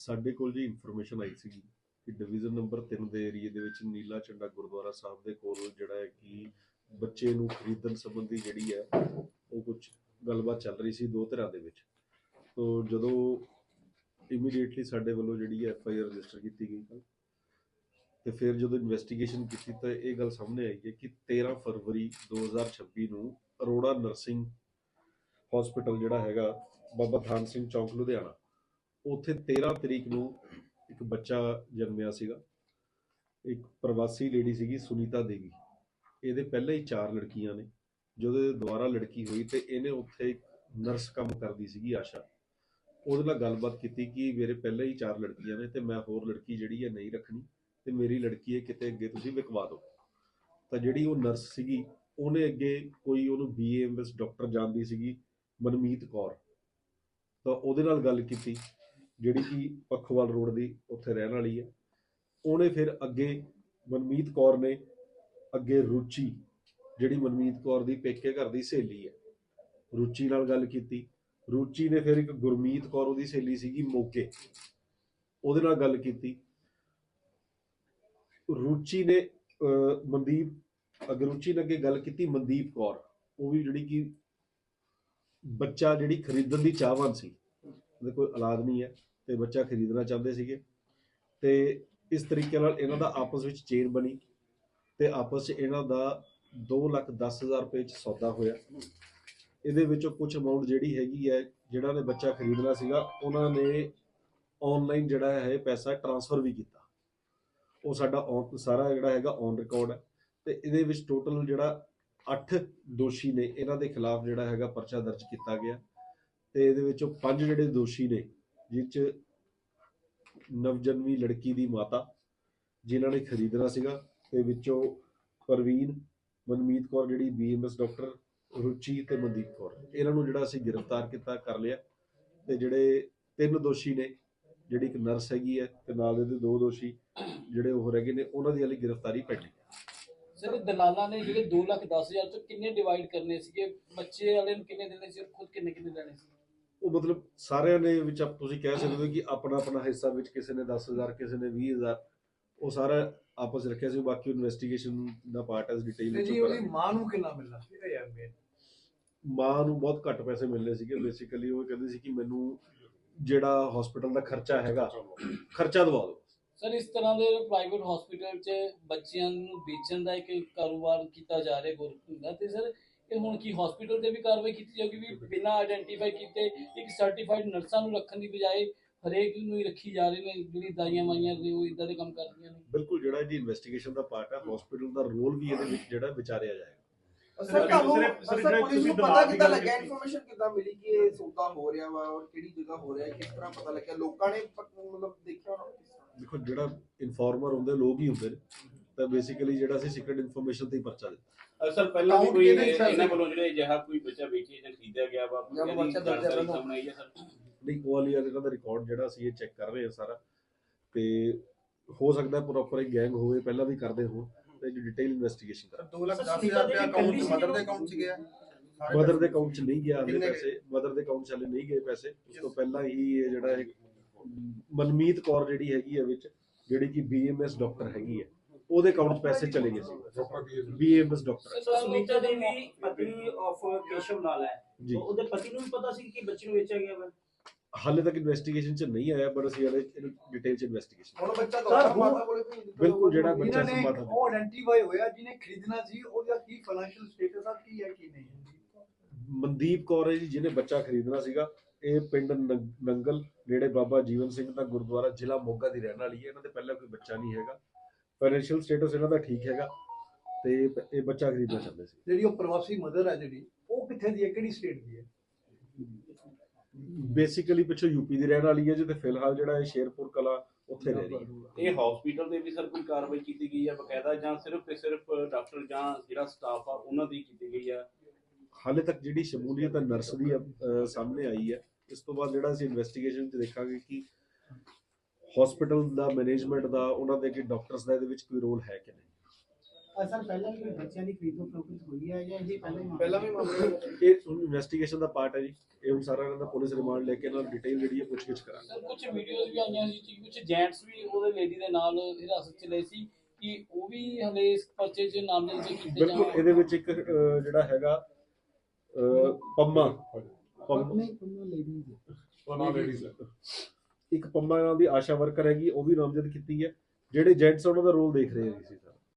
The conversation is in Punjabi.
ਸਾਡੇ ਕੋਲ ਜੀ ਇਨਫੋਰਮੇਸ਼ਨ ਆਈ ਸੀ ਕਿ ਡਿਵੀਜ਼ਨ ਨੰਬਰ 3 ਦੇ ਏਰੀਏ ਦੇ ਵਿੱਚ ਨੀਲਾ ਝੰਡਾ ਗੁਰਦੁਆਰਾ ਸਾਹਿਬ ਦੇ ਕੋਲ ਜਿਹੜਾ ਹੈ ਕਿ ਬੱਚੇ ਨੂੰ ਖਰੀਦਣ ਸੰਬੰਧੀ ਜਿਹੜੀ ਹੈ ਉਹ ਕੁਝ ਗੱਲਬਾਤ ਚੱਲ ਰਹੀ ਸੀ ਦੋ ਤਰ੍ਹਾਂ ਦੇ ਵਿੱਚ। ਤੋਂ ਜਦੋਂ ਇਮੀਡੀਏਟਲੀ ਸਾਡੇ ਵੱਲੋਂ ਜਿਹੜੀ ਹੈ ਐਫ ਆਈ ਆਰ ਰਜਿਸਟਰ ਕੀਤੀ ਗਈ ਕੱਲ੍ਹ, ਤੇ ਫਿਰ ਜਦੋਂ ਇਨਵੈਸਟੀਗੇਸ਼ਨ ਕੀਤੀ ਤਾਂ ਇਹ ਗੱਲ ਸਾਹਮਣੇ ਆਈ ਹੈ ਕਿ 13 ਫਰਵਰੀ 2026 ਨੂੰ ਅਰੋੜਾ ਨਰਸਿੰਗ ਹਸਪੀਟਲ ਜਿਹੜਾ ਹੈਗਾ ਬਾਬਾ ਥਾਨ ਸਿੰਘ ਚੌਂਕ ਲੁਧਿਆਣਾ ਉੱਥੇ 13 ਤਰੀਕ ਨੂੰ ਇੱਕ ਬੱਚਾ ਜਨਮਿਆ ਸੀਗਾ। ਇੱਕ ਪ੍ਰਵਾਸੀ ਲੇਡੀ ਸੀਗੀ, ਸੁਨੀਤਾ ਦੇਵੀ। ਇਹਦੇ ਪਹਿਲਾਂ ਹੀ ਚਾਰ ਲੜਕੀਆਂ ਨੇ। ਜਦੋਂ ਇਹ ਦੁਬਾਰਾ ਲੜਕੀ ਹੋਈ ਤੇ ਇਹਨੇ ਉੱਥੇ ਇੱਕ ਨਰਸ ਕੰਮ ਕਰਦੀ ਸੀਗੀ, ਆਸ਼ਾ। ਉਹਦੇ ਨਾਲ ਗੱਲਬਾਤ ਕੀਤੀ ਕਿ ਮੇਰੇ ਪਹਿਲਾਂ ਹੀ ਚਾਰ ਲੜਕੀਆਂ ਨੇ ਤੇ ਮੈਂ ਹੋਰ ਲੜਕੀ ਜਿਹੜੀ ਹੈ ਨਹੀਂ ਰੱਖਣੀ ਤੇ ਮੇਰੀ ਲੜਕੀ ਹੈ ਕਿਤੇ ਅੱਗੇ ਤੁਸੀਂ ਵਿਕਵਾ ਦਿਓ। ਤਾਂ ਜਿਹੜੀ ਉਹ ਨਰਸ ਸੀਗੀ, ਉਹਨੇ ਅੱਗੇ ਕੋਈ ਉਹਨੂੰ ਬੀਏਐਮਐਸ ਡਾਕਟਰ ਜਾਣਦੀ ਸੀਗੀ, ਮਨਮੀਤ ਕੌਰ। ਤਾਂ ਉਹਦੇ ਨਾਲ ਗੱਲ ਕੀਤੀ। ਜਿਹੜੀ ਕਿ ਪੱਖੋਵਾਲ ਰੋਡ ਦੀ ਉੱਥੇ ਰਹਿਣ ਵਾਲੀ ਹੈ। ਉਹਨੇ ਫਿਰ ਅੱਗੇ ਮਨਮੀਤ ਕੌਰ ਨੇ ਅੱਗੇ ਰੁਚੀ ਜਿਹੜੀ ਮਨਮੀਤ ਕੌਰ ਦੀ ਪੇਕੇ ਘਰ ਦੀ ਸਹੇਲੀ ਹੈ ਰੁਚੀ ਨਾਲ ਗੱਲ ਕੀਤੀ। ਰੁਚੀ ਨੇ ਫਿਰ ਇੱਕ ਗੁਰਮੀਤ ਕੌਰ ਉਹਦੀ ਸਹੇਲੀ ਸੀਗੀ ਮੋਕੇ ਉਹਦੇ ਨਾਲ ਗੱਲ ਕੀਤੀ। ਰੁਚੀ ਨੇ ਅਹ, ਮਨਦੀਪ ਅੱਗੇ ਰੁਚੀ ਨੇ ਅੱਗੇ ਗੱਲ ਕੀਤੀ ਮਨਦੀਪ ਕੌਰ। ਉਹ ਵੀ ਜਿਹੜੀ ਕਿ ਬੱਚਾ ਜਿਹੜੀ ਖਰੀਦਣ ਦੀ ਚਾਹਵਾਨ ਸੀ ਉਹਦੇ ਕੋਈ ਔਲਾਦ ਨਹੀਂ ਹੈ। ਤੇ ਬੱਚਾ ਖਰੀਦਣਾ ਚਾਹੁੰਦੇ ਸੀਗੇ। ਤੇ ਇਸ ਤਰੀਕੇ ਨਾਲ ਇਹਨਾਂ ਦਾ ਆਪਸ ਵਿੱਚ ਚੇਨ ਬਣੀ ਤੇ ਆਪਸ 'ਚ ਇਹਨਾਂ ਦਾ 2 ਲੱਖ 10 ਹਜ਼ਾਰ ਰੁਪਏ 'ਚ ਸੌਦਾ ਹੋਇਆ। ਇਹਦੇ ਵਿੱਚੋਂ ਕੁਝ ਅਮਾਉਂਟ ਜਿਹੜੀ ਹੈਗੀ ਹੈ ਜਿਹੜਾ ਨੇ ਬੱਚਾ ਖਰੀਦਣਾ ਸੀਗਾ, ਉਹਨਾਂ ਨੇ ਆਨਲਾਈਨ ਜਿਹੜਾ ਹੈ ਪੈਸਾ ਟ੍ਰਾਂਸਫਰ ਵੀ ਕੀਤਾ। ਉਹ ਸਾਡਾ on- ਸਾਰਾ ਜਿਹੜਾ ਹੈਗਾ ਔਨ ਰਿਕਾਰਡ ਹੈ। ਤੇ ਇਹਦੇ ਵਿੱਚ ਟੋਟਲ ਜਿਹੜਾ 8 ਦੋਸ਼ੀ ਨੇ, ਇਹਨਾਂ ਦੇ ਖਿਲਾਫ ਜਿਹੜਾ ਹੈਗਾ ਪਰਚਾ ਦਰਜ ਕੀਤਾ ਗਿਆ। ਤੇ ਇਹਦੇ ਵਿੱਚੋਂ ਪੰਜ ਜਿਹੜੇ ਦੋਸ਼ੀ ਨੇ ਜਿਸ 'ਚ ਨਵਜਨਮੀ ਲੜਕੀ ਦੀ ਮਾਤਾ, ਜਿਨ੍ਹਾਂ ਨੇ ਖਰੀਦਣਾ ਸੀਗਾ, ਤੇ ਵਿੱਚੋਂ ਪ੍ਰਵੀਨ, ਮਨਮੀਤ ਕੌਰ, ਜਿਹੜੀ ਬੀਐਮਐਸ ਡਾਕਟਰ ਰੁਚੀ ਤੇ ਮਨਦੀਪ ਕੌਰ। ਇਹਨਾਂ ਨੂੰ ਜਿਹੜਾ ਅਸੀਂ ਗ੍ਰਿਫਤਾਰ ਕੀਤਾ, ਕਰ ਲਿਆ। ਤੇ ਜਿਹੜੇ ਤਿੰਨ ਦੋਸ਼ੀ ਨੇ, ਜਿਹੜੀ ਇੱਕ ਨਰਸ ਹੈਗੀ ਹੈ, ਤੇ ਨਾਲ ਇਹਦੇ ਦੋ ਦੋਸ਼ੀ ਜਿਹੜੇ ਉਹ ਰਹਿ ਗਏ ਨੇ, ਉਹਨਾਂ ਦੀ ਹਾਲੇ ਗ੍ਰਿਫਤਾਰੀ ਪੈਂਡਿੰਗ ਸਰ ਦਲਾਲਾਂ ਨੇ ਜਿਹੜੇ 2 ਲੱਖ 10 ਹਜ਼ਾਰ ਤੋਂ ਕਿੰਨੇ ਡਿਵਾਈਡ ਕਰਨੇ ਸੀਗੇ? ਬੱਚੇ ਵਾਲੇ ਨੂੰ ਕਿੰਨੇ ਦੇਣੇ ਸੀ ਖੁਦ ਕਿੰਨੇ ਕਿੰਨੇ ਦੇਣੇ ਸੀ? ਉਹ ਮਤਲਬ ਸਾਰਿਆਂ ਨੇ ਵਿੱਚ ਆਪ- ਤੁਸੀਂ ਕਹਿ ਸਕਦੇ ਹੋ ਕਿ ਆਪਣਾ ਆਪਣਾ ਹਿੱਸਾ ਵਿੱਚ ਕਿਸੇ ਨੇ 10000 ਕਿਸੇ ਨੇ 20000 ਉਹ ਸਾਰਾ ਆਪਸ ਰੱਖਿਆ ਸੀ ਬਾਕੀ ਇਨਵੈਸਟੀਗੇਸ਼ਨ ਦਾ ਪਾਰਟ ਹੈ ਡਿਟੇਲ ਵਿੱਚ ਜੀ ਉਹ ਉਹਦੀ। ਮਾਂ ਨੂੰ ਕਿੰਨਾ ਮਿਲਣਾ ਸੀਗਾ ਯਾਰ ਮੇਨ ਮਾਂ ਨੂੰ ਬਹੁਤ ਘੱਟ ਪੈਸੇ ਮਿਲਨੇ ਸੀਗੇ ਬੇਸਿਕਲੀ ਉਹ ਕਹਿੰਦੀ ਸੀ ਕਿ ਮੈਨੂੰ ਜਿਹੜਾ ਹਸਪੀਟਲ ਦਾ ਖਰਚਾ ਹੈਗਾ ਖਰਚਾ ਦਵਾ ਦਿਓ। ਸਰ ਇਸ ਤਰ੍ਹਾਂ ਦੇ ਪ੍ਰਾਈਵੇਟ ਹਸਪੀਟਲ 'ਚ ਬੱਚਿਆਂ ਨੂੰ ਵੇਚਣ ਦਾ ਇੱਕ ਕਾਰੋਬਾਰ ਕੀਤਾ ਜਾ ਰਿਹਾ ਗੌਰਮੈਂਟ ਦਾ। ਤੇ ਸਰ ਇਹ ਹੁਣ ਕੀ ਹਸਪੀਟਲ ਤੇ ਵੀ ਕਾਰਵਾਈ ਕੀਤੀ ਜਾਊਗੀ ਵੀ ਬਿਨਾਂ ਆਇਡੈਂਟੀਫਾਈ ਕੀਤੇ ਇੱਕ ਸਰਟੀਫਾਈਡ ਨਰਸਾਂ ਨੂੰ ਰੱਖਣ ਦੀ ਬਜਾਏ ਹਰੇਕ ਨੂੰ ਹੀ ਰੱਖੀ ਜਾ ਰਹੇ ਨੇ ਜਿਹੜੀ ਦਾਈਆਂ ਮਾਈਆਂ ਨੇ ਉਹ ਇਦਾਂ ਦੇ ਕੰਮ ਕਰਦੀਆਂ ਨੇ। ਬਿਲਕੁਲ ਜਿਹੜਾ ਜੀ ਇਨਵੈਸਟੀਗੇਸ਼ਨ ਦਾ ਪਾਰਟ ਹੈ ਹਸਪੀਟਲ ਦਾ ਰੋਲ ਵੀ ਇਹਦੇ ਵਿੱਚ ਜਿਹੜਾ ਵਿਚਾਰਿਆ ਜਾਏਗਾ। ਸਰ ਤੁਹਾਨੂੰ ਸਰ ਪੁਲਿਸ ਨੂੰ ਪਤਾ ਕਿੱਦਾਂ ਲੱਗਿਆ। ਇਨਫੋਰਮੇਸ਼ਨ ਕਿੱਦਾਂ ਮਿਲੀ ਕਿ ਇਹ ਸੌਦਾ ਹੋ ਰਿਹਾ ਵਾ ਔਰ ਕਿਹੜੀ ਜਗ੍ਹਾ ਹੋ ਰਿਹਾ ਕਿਸ ਤਰ੍ਹਾਂ ਪਤਾ ਲੱਗਿਆ? ਲੋਕਾਂ ਨੇ ਮਤਲਬ ਦੇਖਿਆ ਹੋਣਾ ਦੇਖੋ ਜਿਹੜਾ ਇਨਫਾਰਮਰ ਹੁੰਦੇ ਲੋਕ ਹੀ ਹੁੰਦੇ ਨੇ। ਤਾਂ ਬੇਸਿਕਲੀ ਜਿਹੜਾ ਸੀ ਸੀਕ੍ਰੀਟ ਇਨਫੋਰਮੇਸ਼ਨ ਤੇ ਹੀ ਪਰਚਾ ਦਿੱਤਾ। ਅਹ ਸਰ ਪਹਿਲਾਂ ਵੀ ਕੋਈ ਇਹਨਾਂ? ਵੱਲੋਂ ਜਿਹੜੇ ਅਜਿਹਾ ਕੋਈ ਬੱਚਾ ਵੇਚੇ ਜਾਂ ਖਰੀਦਿਆ ਗਿਆ ਵਾ ਜਾਂ ਬੱਚਾ ਦਰਜਾ। ਸਾਹਮਣੇ ਆਈ ਹੈ ਸਰ ਨਹੀਂ ਉਹ ਵਾਲੀ ਇਹਨਾਂ ਦਾ ਰਿਕਾਰਡ ਜਿਹੜਾ ਸੀ ਇਹ ਚੈੱਕ ਕਰ ਰਹੇ ਆ ਸਾਰਾ। ਤੇ ਹੋ ਸਕਦਾ ਪ੍ਰੋਪਰ ਇੱਕ ਗੈਂਗ ਹੋਵੇ ਪਹਿਲਾਂ ਵੀ ਕਰਦੇ ਹੋਣ ਤੇ ਜੋ ਡਿਟੇਲ ਇਨਵੈਸਟੀਗੇਸ਼ਨ ਕਰ 2 ਲੱਖ 10000 ਰੁਪਏ ਅਕਾਊਂਟ ਮਦਰ ਦੇ ਅਕਾਊਂਟ 'ਚ ਗਿਆ। ਮਦਰ ਦੇ ਅਕਾਊਂਟ 'ਚ ਨਹੀਂ ਗਿਆ ਹਲੇ? ਪੈਸੇ। ਮਦਰ ਦੇ ਅਕਾਊਂਟ 'ਚ ਹਲੇ ਨਹੀਂ ਗਏ ਪੈਸੇ। ਉਸ ਤੋਂ ਪਹਿਲਾਂ ਹੀ ਇਹ ਜਿਹੜਾ ਹੈ ਮਨਮੀਤ ਕੌਰ ਜਿਹੜੀ ਹੈਗੀ ਹੈ ਵਿੱਚ ਜਿਹੜੀ ਕਿ ਬੀਐਮਐਸ ਡਾਕਟਰ ਹੈਗੀ ਹੈ। ਉਹਦੇ ਅਕਾਊਂਟ 'ਚ ਪੈਸੇ ਚਲੇ ਗਏ ਸੀ। ਬੀਐਮਐਸ ਡਾਕਟਰ ਸੁਨੀਤਾ ਦੇਵੀ ਪਤਨੀ ਆਫ ਕੇਸ਼ਵ ਲਾਲ ਹੈ। ਜੀ। ਉਹਦੇ ਪਤੀ ਨੂੰ ਵੀ ਪਤਾ ਸੀ ਕਿ ਬੱਚੇ ਨੂੰ ਵੇਚਿਆ ਗਿਆ ਵਾ? ਹਾਲੇ ਤੱਕ ਇਨਵੈਸਟੀਗੇਸ਼ਨ 'ਚ ਨਹੀਂ ਆਇਆ ਪਰ ਅਸੀਂ ਹਲੇ ਇਹਨੂੰ ਡਿਟੇਲ 'ਚ ਇਨਵੈਸਟੀਗੇਸ਼ਨ ਹੁਣ ਬੱਚਾ ਹੁਣ- ਮਾਤਾ ਕੋਲੇ ਦਿੱਤਾ ਬਿਲਕੁਲ, ਜਿਹੜਾ। ਬੱਚਾ ਇਹਨਾਂ ਨੇ ਸੰਭਾਲ ਉਹ ਆਇਡੈਂਟੀਫਾਈ ਹੋਇਆ ਜਿਹਨੇ ਖਰੀਦਣਾ ਸੀ ਉਹਦਾ ਕੀ ਫਾਈਨੈਂਸ਼ੀਅਲ ਸਟੇਟਸ ਆ ਕੀ ਹੈ ਕੀ ਨਹੀਂ ਹੈ? ਮਨਦੀਪ ਕੌਰ ਹੈ ਜੀ ਜਿਹਨੇ ਬੱਚਾ ਖਰੀਦਣਾ ਸੀਗਾ। ਇਹ ਪਿੰਡ ਨੰ- ਨੰਗਲ ਨੇੜੇ ਬਾਬਾ ਜੀਵਨ ਸਿੰਘ ਦਾ ਗੁਰਦੁਆਰਾ ਜ਼ਿਲ੍ਹਾ ਮੋਗਾ ਦੀ ਰਹਿਣ ਵਾਲੀ ਹੈ। ਇਹਨਾਂ ਦੇ ਪਹਿਲਾਂ ਕੋਈ ਬੱਚਾ ਨਹੀਂ ਹੈਗਾ। ਫਾਈਨੈਂਸ਼ੀਅਲ ਸਟੇਟਸ ਇਹਨਾਂ ਦਾ ਠੀਕ ਹੈਗਾ ਤੇ ਇਹ ਬੱਚਾ ਖਰੀਦਣਾ ਚਾਹੁੰਦੇ ਸੀ। ਜਿਹੜੀ ਉਹ ਪ੍ਰਵਾਸੀ ਮਦਰ ਹੈ ਜਿਹੜੀ ਉਹ ਕਿੱਥੇ ਦੀ ਹੈ? ਕਿਹੜੀ ਸਟੇਟ ਦੀ ਹੈ? ਬੇਸਿਕਲੀ ਪਿੱਛੋਂ ਯੂਪੀ ਦੀ ਰਹਿਣ ਵਾਲੀ ਹੈ ਜੀ ਤੇ ਫਿਲਹਾਲ ਜਿਹੜਾ ਇਹ ਸ਼ੇਰਪੁਰ ਕਲਾ ਉੱਥੇ ਰਹਿ ਰਹੀ ਹੈ। ਇਹ ਹਸਪੀਟਲ ਦੇ ਵੀ ਸਰ ਕੋਈ ਕਾਰਵਾਈ ਕੀਤੀ ਗਈ ਹੈ ਬਕਾਇਦਾ ਜਾਂ ਸਿਰਫ ਤੇ ਸਿਰਫ ਡਾਕਟਰ ਜਾਂ ਜਿਹੜਾ ਸਟਾਫ ਆ ਉਹਨਾਂ ਦੀ ਕੀਤੀ ਗਈ ਆ ਹਾਲੇ ਤੱਕ ਜਿਹੜੀ ਸ਼ਮੂਲੀਅਤ ਹੈ ਨਰਸ ਦੀ ਸਾਹਮਣੇ ਆਈ ਹੈ ਇਸ ਤੋਂ ਬਾਅਦ ਜਿਹੜਾ ਅਸੀਂ ਇਨਵੈਸਟੀਗੇਸ਼ਨ 'ਚ ਦੇਖਾਂਗੇ ਕਿ ਹਸਪੀਟਲ ਦਾ ਮੈਨੇਜਮੈਂਟ ਦਾ ਉਹਨਾਂ ਦੇ ਕਿ ਡਾਕਟਰਸ ਦਾ ਇਹਦੇ ਵਿੱਚ ਕੋਈ ਰੋਲ ਹੈ ਕਿ ਨਹੀਂ? ਸਰ ਪਹਿਲਾਂ ਵੀ ਬੱਚਿਆਂ ਦੀ ਖਰੀਦੋ ਫਰੋਖਤ ਹੋਈ ਹੈ ਜਾਂ ਇਹ ਪਹਿਲਾਂ ਹੀ ਮਾਮਲਾ? ਪਹਿਲਾਂ ਵੀ ਮਾਮਲੇ ਇਹ ਇਨਵੈਸਟੀਗੇਸ਼ਨ ਦਾ ਪਾਰਟ ਹੈ ਜੀ। ਇਹ ਹੁਣ ਸਾਰਾ ਇਹਨਾਂ ਦਾ ਪੁਲਿਸ ਰਿਮਾਂਡ ਲੈ ਕੇ ਇਹਨਾਂ ਨੂੰ ਡਿਟੇਲ ਜਿਹੜੀ ਹੈ ਪੁੱਛਗਿੱਛ ਕਰਾਂਗੇ। ਸਰ ਕੁਝ ਵੀਡੀਓਜ਼ ਵੀ ਆਈਆਂ ਸੀ ਕਿ ਕੁਝ ਜੈਂਟਸ ਵੀ ਉਹਦੇ ਲੇਡੀ ਦੇ ਨਾਲ ਹਿਰਾਸਤ ਚ ਲਏ ਸੀ ਕਿ ਉਹ ਵੀ ਹਲੇ ਇਸ ਪਰਚੇ 'ਚ ਨਾਮਜ਼ਦ ਜੇ ਕੀਤੇ ਬਿਲਕੁਲ ਇਹਦੇ ਵਿੱਚ ਇੱਕ ਜਿਹੜਾ ਹੈਗਾ ਪੰਮਾ। ਪੰਮ- ਨਹੀਂ ਕੋਈ ਲੇਡੀਜ਼ ਇੱਕ ਪੰਮਾ ਨਾਲ ਦੀ ਆਸ਼ਾ ਵਰਕਰ ਹੈਗੀ, ਉਹ ਵੀ ਨਾਮਜ਼ਦ ਕੀਤੀ ਹੈ, ਜਿਹੜੇ ਜੈਂਟਸ ਉਹਨਾਂ ਦਾ ਰੋਲ ਦੇਖ ਰਹੇ ਸੀ ਸਰ।